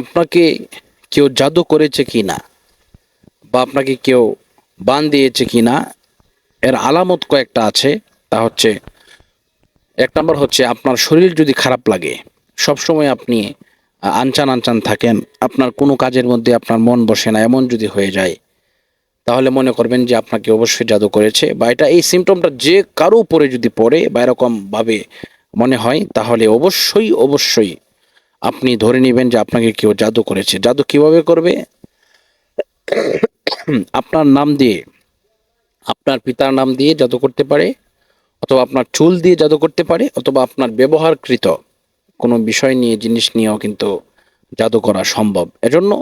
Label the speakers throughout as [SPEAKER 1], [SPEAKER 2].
[SPEAKER 1] আপনাকে কেউ জাদু করেছে কি না বা আপনাকে কেউ বান দিয়েছে কি না এর আলামত কয়েকটা আছে। তা হচ্ছে, এক নম্বর হচ্ছে, আপনার শরীর যদি খারাপ লাগে, সবসময় আপনি আনচান আনচান থাকেন, আপনার কোনো কাজের মধ্যে আপনার মন বসে না, এমন যদি হয়ে যায়, তাহলে মনে করবেন যে আপনাকে অবশ্যই জাদু করেছে। বা এটা এই সিমটমটা যে কারও উপরে যদি পড়ে বা এরকমভাবে মনে হয়, তাহলে অবশ্যই অবশ্যই আপনি ধরে নেবেন যে আপনাকে কেউ জাদু করেছে। জাদু কীভাবে করবে? আপনার নাম দিয়ে, আপনার পিতার নাম দিয়ে জাদু করতে পারে, অথবা আপনার চুল দিয়ে জাদু করতে পারে, অথবা আপনার ব্যবহারকৃত কোনো বিষয় নিয়ে, জিনিস নিয়েও কিন্তু জাদু করা সম্ভব। এজন্য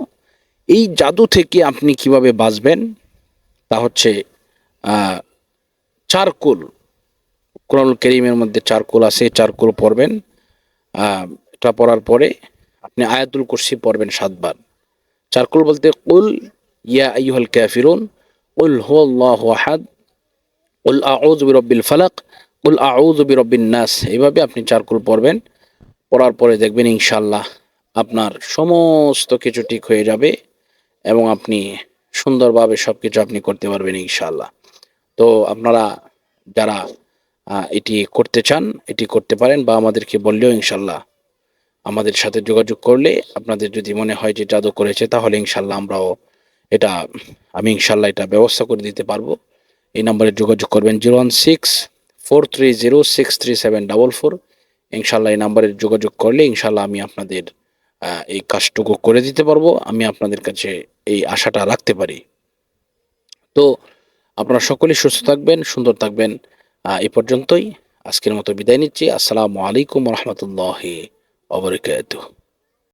[SPEAKER 1] এই জাদু থেকে আপনি কীভাবে বাঁচবেন, তা হচ্ছে চারকুল। কোরআন করিমের মধ্যে চারকুল আছে, চারকুল পড়বেন। এটা পড়ার পরে আপনি আয়াতুল কুরসি পড়বেন সাতবার। চারকুল বলতে কুল, ইয়া আইয়ুহাল কাফিরুন, কুল হুয়াল্লাহু আহাদ, কুল আউযু বিরাব্বিল ফালাক উল আউযু বিরাব্বিন নাস। এইভাবে আপনি চারকুল পড়বেন। পড়ার পরে দেখবেন ইনশাল্লাহ আপনার সমস্ত কিছু ঠিক হয়ে যাবে এবং আপনি সুন্দরভাবে সব কিছু আপনি করতে পারবেন ইনশাল্লাহ তো আপনারা যারা এটি করতে চান, এটি করতে পারেন বা আমাদেরকে বললেও ইনশাল্লাহ আমাদের সাথে যোগাযোগ করলে আপনাদের যদি মনে হয় যে জাদু করেছে, তাহলে ইনশাল্লাহ আমরাও এটা, আমি ইনশাল্লাহ এটা ব্যবস্থা করে দিতে পারব। এই নম্বরে যোগাযোগ করবেন zero one six four three zero six three seven double four. ইনশাল্লাহ এই নাম্বারে যোগাযোগ করলে ইনশাল্লাহ আমি আপনাদের এই কাজটুকু করে দিতে পারব। আমি আপনাদের কাছে এই আশাটা রাখতে পারি। তো আপনারা সকলেই সুস্থ থাকবেন, সুন্দর থাকবেন এ পর্যন্তই। আজকের মতো বিদায় নিচ্ছি। আসসালামু আলাইকুম রহমতুল্লাহ অবরকাত